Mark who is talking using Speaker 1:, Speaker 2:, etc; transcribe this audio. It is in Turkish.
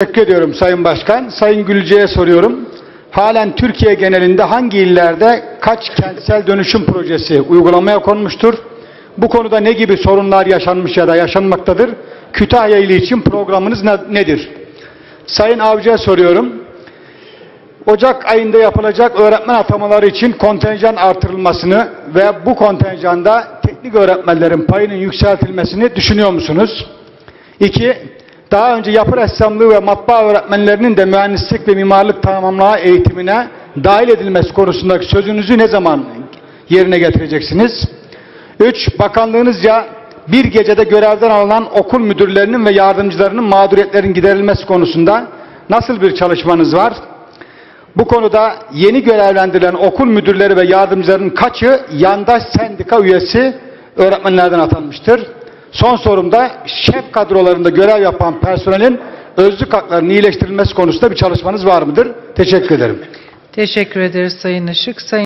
Speaker 1: Teşekkür ediyorum Sayın Başkan. Sayın Gülce'ye soruyorum. Halen Türkiye genelinde hangi illerde kaç kentsel dönüşüm projesi uygulamaya konmuştur? Bu konuda ne gibi sorunlar yaşanmış ya da yaşanmaktadır? Kütahya ili için programınız ne- nedir? Sayın Avcı'ya soruyorum. Ocak ayında yapılacak öğretmen atamaları için kontenjan artırılmasını ve bu kontenjanda teknik öğretmenlerin payının yükseltilmesini düşünüyor musunuz? İki, daha önce yapı ressamlığı ve matbaa öğretmenlerinin de mühendislik ve mimarlık tamamlama eğitimine dahil edilmesi konusundaki sözünüzü ne zaman yerine getireceksiniz? Üç, bakanlığınızca bir gecede görevden alınan okul müdürlerinin ve yardımcılarının mağduriyetlerin giderilmesi konusunda nasıl bir çalışmanız var? Bu konuda yeni görevlendirilen okul müdürleri ve yardımcılarının kaçı yandaş sendika üyesi öğretmenlerden atanmıştır? Son sorumda şef kadrolarında görev yapan personelin özlük haklarının iyileştirilmesi konusunda bir çalışmanız var mıdır? Teşekkür ederim.
Speaker 2: Teşekkür ederiz Sayın Işık. Sayın